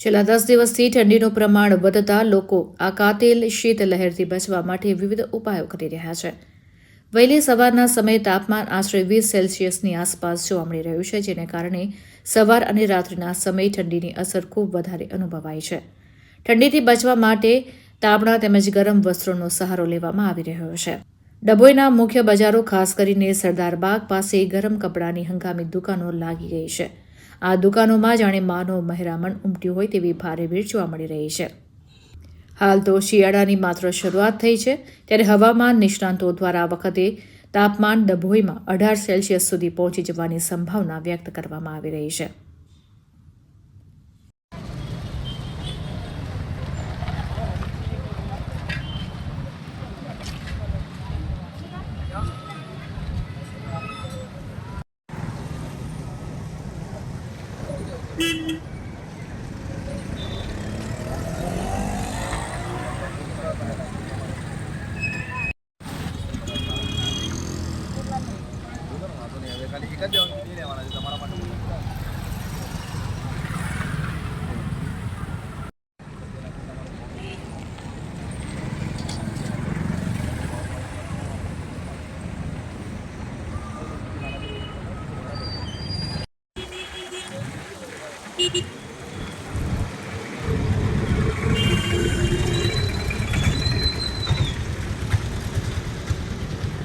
છેલ્લા દસ દિવસથી ઠંડીનું પ્રમાણ વધતા લોકો આ કાતિલ શીતલહેરથી બચવા માટે વિવિધ ઉપાયો કરી રહ્યા છે. વહેલી સવારના સમયે તાપમાન આશરે વીસ સેલ્સિયસની આસપાસ જોવા મળી રહ્યું છે, જેને કારણે સવાર અને રાત્રિના સમયે ઠંડીની અસર ખૂબ વધારે અનુભવાય છે. ઠંડીથી બચવા માટે તાપણા તેમજ ગરમ વસ્ત્રોનો સહારો લેવામાં આવી રહ્યો છે. ડભોઈના મુખ્ય બજારો ખાસ કરીને સરદાર બાગ પાસે ગરમ કપડાની હંગામી દુકાનો લાગી ગઈ છે. આ દુકાનોમાં જાણે માનવ મહેરામણ ઉમટ્યું હોય તેવી ભારે ભીડ જોવા મળી રહી છે. હાલ તો શિયાળાની માત્ર શરૂઆત થઈ છે, ત્યારે હવામાન નિષ્ણાંતો દ્વારા આ વખતે તાપમાન ડભોઈમાં અઢાર સેલ્સિયસ સુધી પહોંચી જવાની સંભાવના વ્યક્ત કરવામાં આવી રહી છે. ખાલી એક જ નહીં લેવાના છે તમારા માટે Hehehe